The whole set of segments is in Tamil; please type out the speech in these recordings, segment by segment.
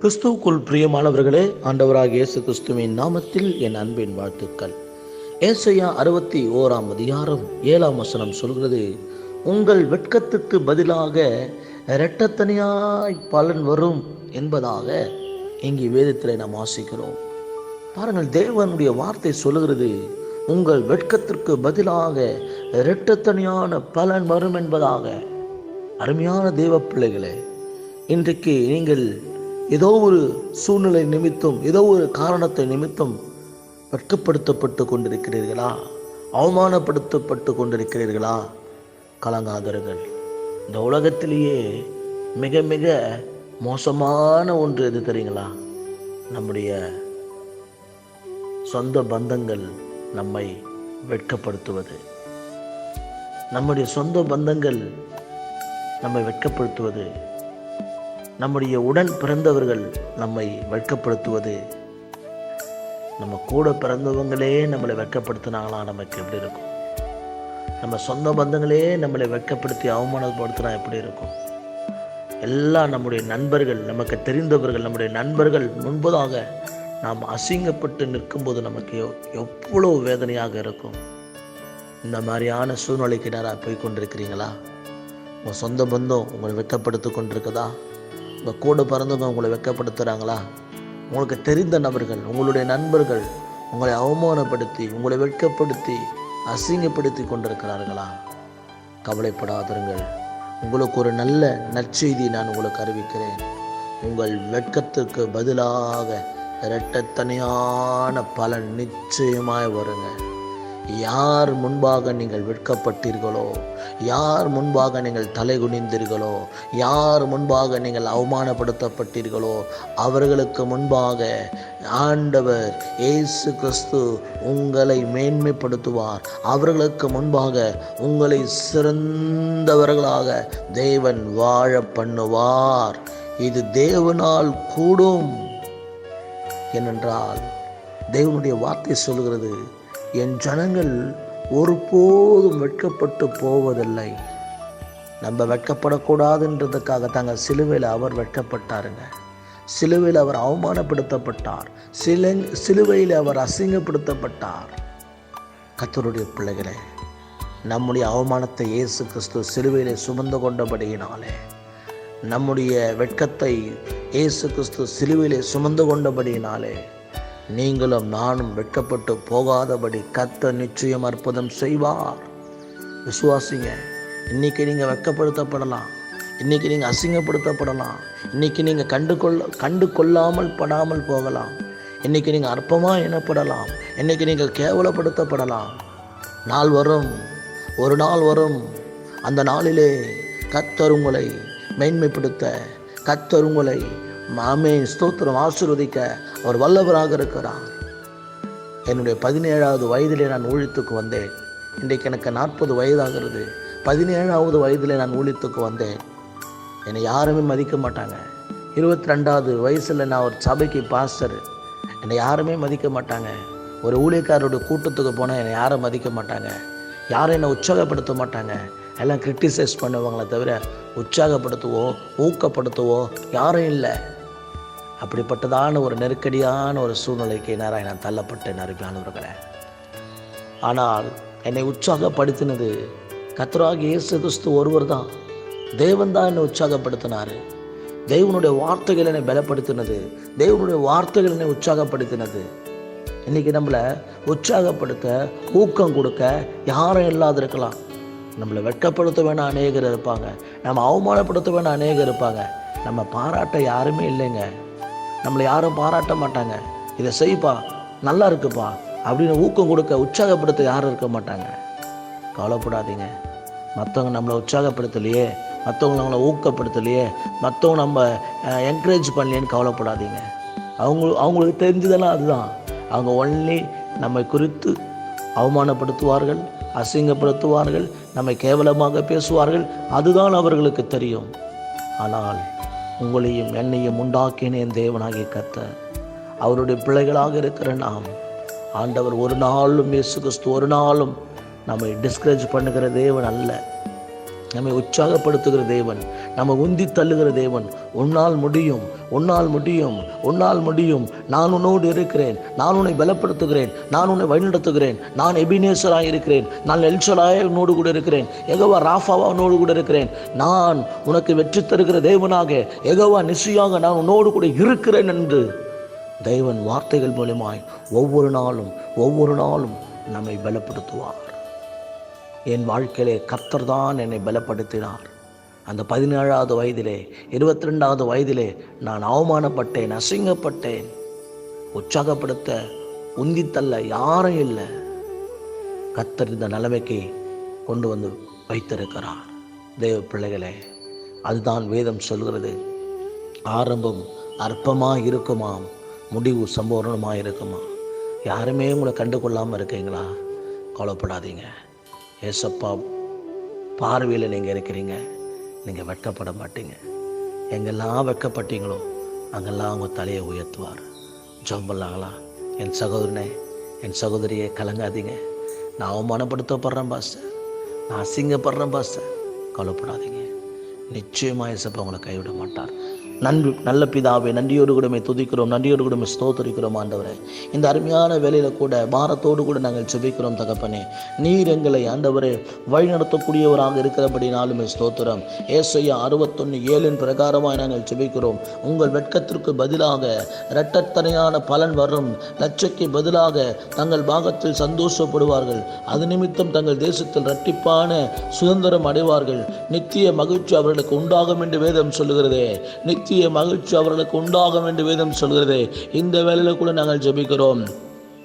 கிறிஸ்துவுக்குள் பிரியமானவர்களே ஆண்டவராக இயேசு கிறிஸ்துவின் நாமத்தில் என் அன்பின் வாழ்த்துக்கள். ஏசையா அறுபத்தி ஓராம் அதிகாரம் ஏழாம் வசனம் சொல்கிறது உங்கள் வெட்கத்துக்கு பதிலாக இரட்டத்தனியாய் பலன் வரும் என்பதாக இங்கே வேதத்தில் நாம் வாசிக்கிறோம். பாருங்கள் தேவனுடைய வார்த்தை சொல்லுகிறது உங்கள் வெட்கத்திற்கு பதிலாக இரட்டத்தனியான பலன் வரும் என்பதாக. அருமையான தேவ பிள்ளைகளே இன்றைக்கு நீங்கள் ஏதோ ஒரு சூழ்நிலை நிமித்தம் ஏதோ ஒரு காரணத்தை நிமித்தம் வெட்கப்படுத்தப்பட்டு கொண்டிருக்கிறீர்களா? அவமானப்படுத்தப்பட்டு கொண்டிருக்கிறீர்களா? கலங்காதர்கள். இந்த உலகத்திலேயே மிக மிக மோசமான ஒன்று எது தெரியுங்களா? நம்முடைய சொந்த பந்தங்கள் நம்மை வெட்கப்படுத்துவது. நம்முடைய சொந்த பந்தங்கள் நம்மை வெட்கப்படுத்துவது. நம்முடைய உடன் பிறந்தவர்கள் நம்மை வெட்கப்படுத்துவது. நம்ம கூட பிறந்தவங்களே நம்மளை வெட்கப்படுத்தினாங்களா நமக்கு எப்படி இருக்கும்? நம்ம சொந்த பந்தங்களே நம்மளை வெட்கப்படுத்தி அவமானப்படுத்தினா எப்படி இருக்கும்? எல்லாம் நம்முடைய நண்பர்கள் நமக்கு தெரிந்தவர்கள் நம்முடைய நண்பர்கள் முன்பதாக நாம் அசிங்கப்பட்டு நிற்கும்போது நமக்கு எவ்- எவ்வளவு வேதனையாக இருக்கும். இந்த மாதிரியான சூழ்நிலைக்கு நேராக போய் கொண்டிருக்கிறீங்களா? உங்கள் சொந்த பந்தம் உங்களை வெட்கப்படுத்தி கொண்டிருக்குதா? உங்கள் கூட பிறந்தவங்க உங்களை வெக்கப்படுத்துகிறாங்களா உங்களுக்கு தெரிந்த நபர்கள் உங்களுடைய நண்பர்கள் உங்களை அவமானப்படுத்தி உங்களை வெட்கப்படுத்தி அசிங்கப்படுத்தி கொண்டிருக்கிறார்களா? கவலைப்படாதிருங்கள். உங்களுக்கு ஒரு நல்ல நற்செய்தி நான் உங்களுக்கு அறிவிக்கிறேன். உங்கள் வெட்கத்துக்கு பதிலாக இரட்டத்தனியான பலன் நிச்சயமாய் வருங்க. யார் முன்பாக நீங்கள் விற்கப்பட்டீர்களோ யார் முன்பாக நீங்கள் தலை குனிந்தீர்களோ யார் முன்பாக நீங்கள் அவமானப்படுத்தப்பட்டீர்களோ? அவர்களுக்கு முன்பாக ஆண்டவர் இயேசு கிறிஸ்து உங்களை மேன்மைப்படுத்துவார். அவர்களுக்கு முன்பாக உங்களை சிறந்தவர்களாக தேவன் வாழ பண்ணுவார். இது தேவனால் கூடும். ஏனென்றால் தேவனுடைய வார்த்தை சொல்கிறது என் ஜனங்கள் ஒருபோதும் வெட்கப்பட்டு போவதில்லை. நம்ம வெட்கப்படக்கூடாதுன்றதுக்காக தாங்க சிலுவையில் அவர் வெட்கப்பட்டாருங்க. சிலுவையில் அவர் அவமானப்படுத்தப்பட்டார். சில சிலுவையில் அவர் அசிங்கப்படுத்தப்பட்டார். கத்தருடைய பிள்ளைகளே நம்முடைய அவமானத்தை இயேசு கிறிஸ்து சிலுவையிலே சுமந்து கொண்டபடியினாலே நம்முடைய வெட்கத்தை இயேசு கிறிஸ்து சிலுவையிலே சுமந்து கொண்டபடியினாலே நீங்களும் நானும் வெட்கப்பட்டு போகாதபடி கத்த நிச்சயம் அற்புதம் செய்வார். விசுவாசிங்க இன்னைக்கு நீங்கள் வெட்கப்படுத்தப்படலாம். இன்னைக்கு நீங்கள் அசிங்கப்படுத்தப்படலாம். இன்னைக்கு நீங்கள் கண்டு கொள்ள கண்டு கொள்ளாமல் படாமல் போகலாம். இன்னைக்கு நீங்கள் அற்பமாக எண்ணப்படலாம் இன்னைக்கு நீங்கள் கேவலப்படுத்தப்படலாம். நாள் வரும் ஒரு நாள் வரும். அந்த நாளிலே கத்தர் உங்களை மேன்மைப்படுத்த கத்தர் உங்களை மாமே ஸ்தோத்திரம் ஆசிர்வதிக்க அவர் வல்லவராக இருக்கிறார். என்னுடைய பதினேழாவது வயதிலே நான் ஊழித்துக்கு வந்தேன். இன்றைக்கு எனக்கு நாற்பது வயதாகிறது. பதினேழாவது வயதிலே நான் ஊழித்துக்கு வந்தேன். என்னை யாருமே மதிக்க மாட்டாங்க. இருபத்தி ரெண்டாவது வயசில் நான் ஒரு சபைக்கு பாஸ்டர் என்னை யாருமே மதிக்க மாட்டாங்க. ஒரு ஊழியக்காரோட கூட்டத்துக்கு போனால் என்னை யாரும் மதிக்க மாட்டாங்க. யாரும் என்னை உற்சாகப்படுத்த மாட்டாங்க. எல்லாம் கிரிட்டிசைஸ் பண்ணுவாங்களே தவிர உற்சாகப்படுத்துவோ ஊக்கப்படுத்துவோ யாரும் இல்லை. அப்படிப்பட்டதான ஒரு நெருக்கடியான ஒரு சூழ்நிலைக்கு நேராக நான் தள்ளப்பட்டேன் அருமையானவர்களே ஆனால் என்னை உற்சாகப்படுத்தினது கத்ராக இயேசு கிறிஸ்து ஒருவர் தான். தேவன் தான் என்னை உற்சாகப்படுத்தினார். தேவனுடைய வார்த்தைகள் என்னை பலப்படுத்தினது. தேவனுடைய வார்த்தைகள் என்னை உற்சாகப்படுத்தினது. இன்றைக்கி நம்மளை உற்சாகப்படுத்த ஊக்கம் கொடுக்க யாரும் இல்லாத இருக்கலாம். நம்மளை வெட்கப்படுத்த வேணாம் அநேகர் இருப்பாங்க. நம்ம அவமானப்படுத்த வேணாம் அநேகர் இருப்பாங்க. நம்ம பாராட்ட யாருமே இல்லைங்க. நம்மளை யாரும் பாராட்ட மாட்டாங்க. இதை செய்ப்பா நல்லா இருக்குப்பா அப்படின்னு ஊக்கம் கொடுக்க உற்சாகப்படுத்த யாரும் இருக்க மாட்டாங்க. கவலைப்படாதீங்க. மற்றவங்க நம்மளை உற்சாகப்படுத்தலையே மற்றவங்க நம்மளை ஊக்கப்படுத்தலையே மற்றவங்க நம்ம என்கரேஜ் பண்ணலேன்னு கவலைப்படாதீங்க. அவங்க அவங்களுக்கு தெரிஞ்சதெல்லாம் அதுதான். அவங்க ஒன்லி நம்மை குறித்து அவமானப்படுத்துவார்கள் அசிங்கப்படுத்துவார்கள் நம்மை கேவலமாக பேசுவார்கள் அதுதான் அவர்களுக்கு தெரியும். ஆனால் உங்களையும் என்னையும் உண்டாக்கினேன் தேவனாகிய கத்த அவருடைய பிள்ளைகளாக இருக்கிற நாம் ஆண்டவர் ஒரு நாளும் இயேசு கிறிஸ்து ஒரு நாளும் நம்மை டிஸ்கரேஜ் பண்ணுகிற தேவன் அல்ல. நம்மை உற்சாகப்படுத்துகிற தேவன் நம்ம உந்தி தள்ளுகிற தேவன். உன்னால் முடியும் உன்னால் முடியும் உன்னால் முடியும். நான் உன்னோடு இருக்கிறேன் நான் உன்னை பலப்படுத்துகிறேன் நான் உன்னை வழிநடத்துகிறேன். நான் எபினேசராக இருக்கிறேன் நான் எல்சலாய உன்னோடு கூட இருக்கிறேன். எகவா ராஃபாவா உன்னோடு கூட இருக்கிறேன். நான் உனக்கு வெற்றி தருகிற தேவனாக எகவா நிச்சயாக நான் உன்னோடு கூட இருக்கிறேன் என்று தேவன் வார்த்தைகள் மூலமாய் ஒவ்வொரு நாளும் ஒவ்வொரு நாளும் நம்மை பலப்படுத்துவார். என் வாழ்க்கையிலே கர்த்தர் தான் என்னை பலப்படுத்தினார். அந்த பதினேழாவது வயதிலே இருபத்தி ரெண்டாவது வயதிலே நான் அவமானப்பட்டேன் அசிங்கப்பட்டேன். உற்சாகப்படுத்த உந்தித்தள்ள யாரும் இல்லை. கத்தர் இந்த நிலைமைக்கு கொண்டு வந்து வைத்திருக்கிறார். தேவ பிள்ளைகளே அதுதான் வேதம் சொல்கிறது. ஆரம்பம் அற்பமாக இருக்குமாம் முடிவு சம்பூர்ணமாக இருக்குமா யாருமே உங்களை கண்டு கொள்ளாமல் இருக்கீங்களா? கவலைப்படாதீங்க. ஏசப்பா பார்வையில் நீங்கள் இருக்கிறீங்க. நீங்கள் வெட்கப்பட மாட்டீங்க. எங்கெல்லாம் வெட்கப்பட்டீங்களோ அங்கெல்லாம் அவங்க தலையை உயர்த்துவார். ஜம்பல்லாங்களா என் சகோதரனே என் சகோதரியை கலங்காதீங்க. நான் அவமானப்படுத்தப்படுறேன் பாஸ்டர். நான் அசிங்கப்படுறேன் பாஸ்டர். கவலைப்படாதீங்க. நிச்சயமாக இசப்பா உங்களை கைவிட மாட்டார். நன்றி நல்ல பிதாவை நன்றியோடு கூடமே துதிக்கிறோம் நன்றியோடு கூடமே ஸ்தோத்தரிக்கிறோம் ஆண்டவரே. இந்த அருமையான வேலையில் கூட பாரத்தோடு கூட நாங்கள் செபிக்கிறோம் தகப்பனே. நீர் எங்களை ஆண்டவரே வழிநடத்தக்கூடியவராக இருக்கிறபடினாலுமே ஸ்தோத்திரம். ஏசையா அறுபத்தொன்று ஏழின் பிரகாரமாய் நாங்கள் செபிக்கிறோம் உங்கள் வெட்கத்திற்கு பதிலாக இரட்டத்தனையான பலன் வரும். லட்சக்கு பதிலாக தங்கள் பாகத்தில் சந்தோஷப்படுவார்கள். அது நிமித்தம் தங்கள் தேசத்தில் இரட்டிப்பான சுதந்திரம் அடைவார்கள். நித்திய மகிழ்ச்சி அவர்களுக்கு உண்டாகும் என்று வேதம் சொல்லுகிறதே. நித்திய மகிழ்ச்சி அவர்களுக்கு உண்டாகும் என்று வேதம் சொல்கிறது. இந்த வேலையில் கூட நாங்கள் ஜெபிக்கிறோம்.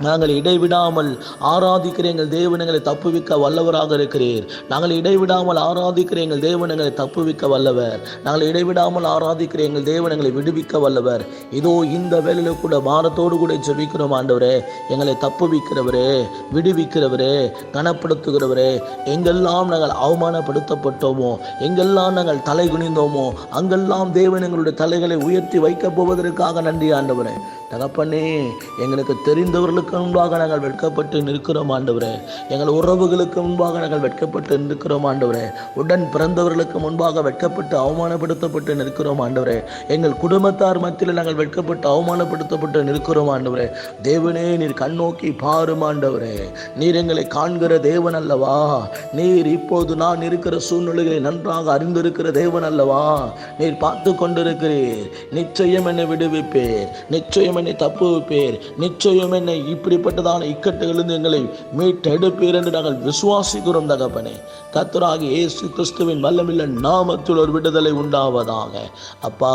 நாங்கள் இடைவிடாமல் ஆராதிக்கிற எங்கள் தேவனங்களை தப்புவிக்க வல்லவராக இருக்கிறீர். நாங்கள் இடைவிடாமல் ஆராதிக்கிற எங்கள் தேவனங்களை தப்புவிக்க வல்லவர். நாங்கள் இடைவிடாமல் ஆராதிக்கிற எங்கள் தேவனங்களை விடுவிக்க வல்லவர். இதோ இந்த வேலையில் கூட பாரத்தோடு கூட ஜெபிக்கிறோம் ஆண்டவரே. எங்களை தப்புவிக்கிறவரே விடுவிக்கிறவரே கனப்படுத்துகிறவரே. எங்கெல்லாம் நாங்கள் அவமானப்படுத்தப்பட்டோமோ எங்கெல்லாம் நாங்கள் தலை குனிந்தோமோ அங்கெல்லாம் தேவன் எங்களுடைய தலைகளை உயர்த்தி வைக்கப் போவதற்காக நன்றி ஆண்டவரே. தகப்பனே எங்களுக்கு தெரிந்தவர்களுக்கு முன்பாக நாங்கள் வெட்கப்பட்டு நிற்கிறோம் ஆண்டவரே. எங்கள் உறவுகளுக்கு முன்பாக நாங்கள் வெட்கப்பட்டு நிற்கிறோம் ஆண்டவரே. உடன் பிறந்தவர்களுக்கு முன்பாக வெட்கப்பட்டு அவமானப்படுத்தப்பட்டு நிற்கிறோம் ஆண்டவரே. எங்கள் குடும்பத்தார் மத்தியில் நாங்கள் வெட்கப்பட்டு அவமானப்படுத்தப்பட்டு நிற்கிறோம் ஆண்டவரே. தேவனே நீர் கண்ணோக்கி பாரும் ஆண்டவரே. நீர் எங்களை காண்கிற தேவன் அல்லவா? நீர் இப்போது நான் இருக்கிற சூழ்நிலைகளை நன்றாக அறிந்திருக்கிற தேவன் அல்லவா? நீர் பார்த்து கொண்டிருக்கிறீர். நிச்சயம் என்னை விடுவிப்பேர். நிச்சயம் என்னை தப்புவிப்பேர் நிச்சயம் என்னை இப்படிப்பட்டதான இக்கட்டுகளிலிருந்து எங்களை மீட்டெடுப்பீர் என்று நாங்கள் விசுவாசிக்கிறோம் தகப்பனே. கத்தராக இயேசு கிறிஸ்துவின் வல்லமில்ல நாமத்தில் ஒரு விடுதலை உண்டாவதாக. அப்பா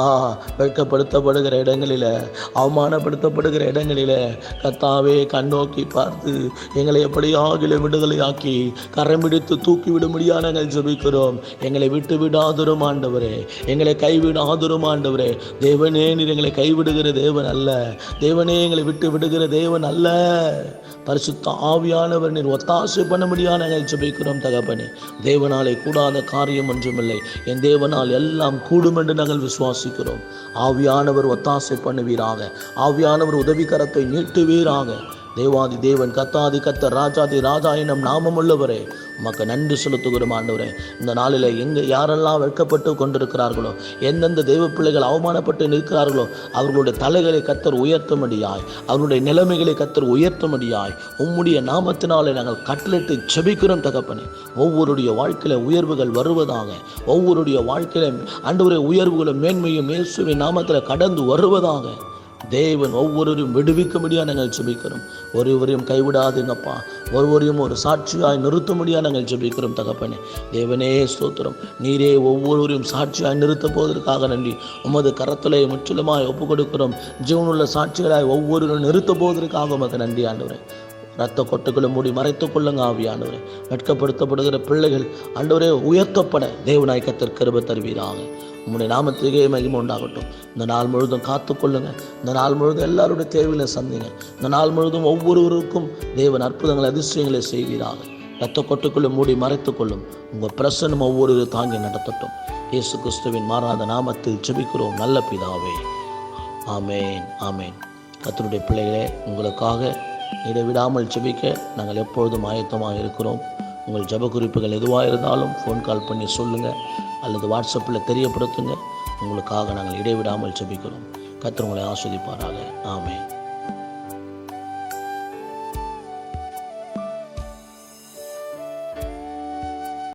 வெட்கப்படுத்தப்படுகிற இடங்களில் அவமானப்படுத்தப்படுகிற இடங்களில் கத்தாவே கண்ணோக்கி பார்த்து எங்களை எப்படியாகிலும் விடுதலையாக்கி கரம் பிடித்து தூக்கி விட முடியாது நாங்கள் ஜெபிக்கிறோம். எங்களை விட்டு விடாதரும் ஆண்டவரே. எங்களை கைவிடாதரும் ஆண்டவரே. தேவனே நீர் எங்களை கைவிடுகிற தேவன் அல்ல. தேவனே எங்களை விட்டு விடுகிற தேவன் அல்ல. பரிசுத்த ஆவியானவர் நீர் ஒத்தாசை பண்ண முடியாத நாங்கள் ஜெபிக்கிறோம் தகப்பனே. தேவனாலே கூடாத காரியம் ஒன்றுமில்லை. என் தேவனால் எல்லாம் கூடும் என்று நாங்கள் விசுவாசிக்கிறோம். ஆவியானவர் ஒத்தாசை பண்ணுவீராக. ஆவியானவர் உதவிக்கரத்தை நீட்டுவீராக. தேவாதி தேவன் கத்தாதி கத்த ராஜாதி ராஜா எனும் நாமம் உள்ளவரே உமக்கு நன்றி செலுத்துகிறோம் ஆண்டவரே. இந்த நாளில் எங்கே யாரெல்லாம் வெட்கப்பட்டு கொண்டிருக்கிறார்களோ எந்தெந்த தெய்வ பிள்ளைகள் அவமானப்பட்டு நிற்கிறார்களோ அவர்களுடைய தலைகளை கத்தர் உயர்த்தும்படியாய் அவர்களுடைய நிலைமைகளை கத்தர் உயர்த்தும்படியாய் உம்முடைய நாமத்தினாலே நாங்கள் கட்டளிட்டு செபிக்கிறோம் தகப்பனே. ஒவ்வொருடைய வாழ்க்கையில உயர்வுகள் வருவதாக ஒவ்வொருடைய வாழ்க்கையில ஆண்டவரே உயர்வுகளும் மேன்மையும் இயேசுவின் நாமத்தில் கடந்து வருவதாக தேவன் ஒவ்வொருவரையும் விடுவிக்க முடியாது நாங்கள் ஜெபிக்கிறோம். ஒருவரையும் கைவிடாதுங்கப்பா. ஒருவரையும் ஒரு சாட்சியாய் நிறுத்த முடியாது நாங்கள் ஜெபிக்கிறோம் தகப்பனே. தேவனே ஸ்தோத்திரம். நீரே ஒவ்வொருவரையும் சாட்சியாய் நிறுத்த போவதற்காக நன்றி. உமது கரத்திலே முற்றிலுமாய் ஒப்பு கொடுக்கிறோம் ஜீவனுள்ள சாட்சிகளாய் ஒவ்வொருவரும் நிறுத்த போவதற்காக உமக்கு நன்றி ஆண்டவரே. ரத்த கொட்டுகளை மூடி மறைத்துக் கொள்ளுங்க ஆவியானவரே வெட்கப்படுத்தப்படுகிற பிள்ளைகள் ஆண்டவரே உயர்த்தப்பட தேவநாயகத்திற்கு கத்தர் தருவீராக. உங்களுடைய நாமத்துக்கே மகிமை உண்டாகட்டும். இந்த நாள் முழுதும் காத்துக்கொள்ளுங்க இந்த நாள் முழுதும் எல்லாருடைய தேவையில சந்திங்க இந்த நாள் முழுதும் ஒவ்வொருவருக்கும் தேவன் அற்புதங்களை அதிசயங்களை செய்வீராக ரத்த கொட்டுக்குள்ளே மூடி மறைத்து கொள்ளும். உங்கள் பிரசன்னம் ஒவ்வொரு தாங்கி நடத்தட்டும். இயேசு கிறிஸ்துவின் மாறாத நாமத்தில் ஜெபிக்கிறோம். நல்ல பிதாவே. ஆமேன் ஆமேன். கத்தருடைய பிள்ளைகளே உங்களுக்காக இடைவிடாமல் ஜெபிக்க நாங்கள் எப்பொழுதும் ஆயத்தமாக இருக்கிறோம். உங்கள் ஜெப குறிப்புகள் எதுவாக இருந்தாலும் ஃபோன் கால் பண்ணி சொல்லுங்கள் அல்லது வாட்ஸ்அப்பில் தெரியப்படுத்துங்க. உங்களுக்காக நாங்கள் இடைவிடாமல் செபிக்கிறோம் கத்திரவங்களை ஆஸ்வதிப்பாராக. ஆமென்.